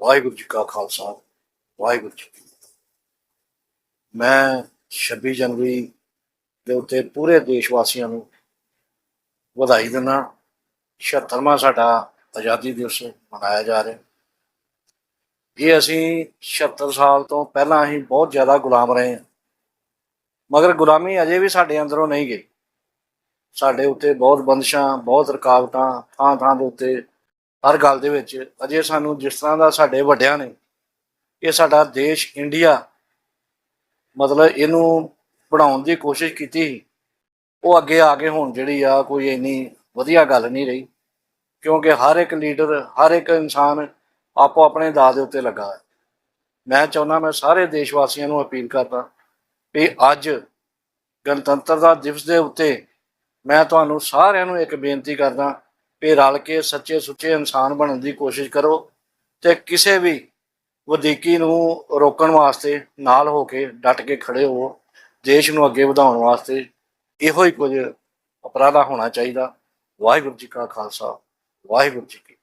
ਵਾਹਿਗੁਰੂ ਜੀ ਕਾ ਖਾਲਸਾ, ਵਾਹਿਗੁਰੂ ਜੀ ਮੈਂ 26 ਜਨਵਰੀ ਦੇ ਉੱਤੇ ਪੂਰੇ ਦੇਸ਼ ਵਾਸੀਆਂ ਨੂੰ ਵਧਾਈ ਦਿੰਦਾ 76ਵਾਂ ਸਾਡਾ ਆਜ਼ਾਦੀ ਦਿਵਸ ਮਨਾਇਆ ਜਾ ਰਿਹਾ ਇਹ ਅਸੀਂ 76 ਸਾਲ ਤੋਂ ਪਹਿਲਾਂ ਹੀ ਬਹੁਤ ਜ਼ਿਆਦਾ ਗੁਲਾਮ ਰਹੇ ਹਾਂ। ਮਗਰ ਗੁਲਾਮੀ ਅਜੇ ਵੀ ਸਾਡੇ ਅੰਦਰੋਂ ਨਹੀਂ ਗਈ। ਸਾਡੇ ਉੱਤੇ ਬਹੁਤ ਬੰਦਸ਼ਾਂ, ਬਹੁਤ ਰੁਕਾਵਟਾਂ ਥਾਂ ਥਾਂ ਦੇ ਉੱਤੇ ਹਰ ਗੱਲ ਦੇ ਵਿੱਚ ਅਜੇ ਸਾਨੂੰ ਜਿਸ ਤਰ੍ਹਾਂ ਦਾ ਸਾਡੇ ਵੱਡਿਆਂ ਨੇ ਇਹ ਸਾਡਾ ਦੇਸ਼ ਇੰਡੀਆ ਮਤਲਬ ਇਹਨੂੰ ਬਣਾਉਣ ਦੀ ਕੋਸ਼ਿਸ਼ ਕੀਤੀ ਸੀ, ਉਹ ਅੱਗੇ ਆ ਕੇ ਹੁਣ ਜਿਹੜੀ ਆ ਕੋਈ ਇੰਨੀ ਵਧੀਆ ਗੱਲ ਨਹੀਂ ਰਹੀ ਕਿਉਂਕਿ ਹਰ ਇੱਕ ਲੀਡਰ ਹਰ ਇੱਕ ਇਨਸਾਨ ਆਪੋ ਆਪਣੇ ਦਾਅ ਦੇ ਉੱਤੇ ਲੱਗਾ ਹੈ ਮੈਂ ਚਾਹੁੰਦਾ ਮੈਂ ਸਾਰੇ ਦੇਸ਼ ਵਾਸੀਆਂ ਨੂੰ ਅਪੀਲ ਕਰਦਾ ਵੀ ਅੱਜ ਗਣਤੰਤਰ ਦਿਵਸ ਦੇ ਉੱਤੇ ਮੈਂ ਤੁਹਾਨੂੰ ਸਾਰਿਆਂ ਨੂੰ ਇੱਕ ਬੇਨਤੀ ਕਰਦਾ ਵੀ ਰਲ ਕੇ ਸੱਚੇ ਸੁੱਚੇ ਇਨਸਾਨ ਬਣਨ ਦੀ ਕੋਸ਼ਿਸ਼ ਕਰੋ ਤੇ ਕਿਸੇ ਵੀ ਵਧੀਕੀ ਨੂੰ ਰੋਕਣ ਵਾਸਤੇ ਨਾਲ ਹੋ ਕੇ ਡਟ ਕੇ ਖੜੇ ਹੋਵੋ। ਦੇਸ਼ ਨੂੰ ਅੱਗੇ ਵਧਾਉਣ ਵਾਸਤੇ ਇਹੋ ਹੀ ਕੁਝ ਉਪਰਾਲਾ ਹੋਣਾ ਚਾਹੀਦਾ। ਵਾਹਿਗੁਰੂ ਜੀ ਕਾ ਖਾਲਸਾ, ਵਾਹਿਗੁਰੂ ਜੀ ਕੀ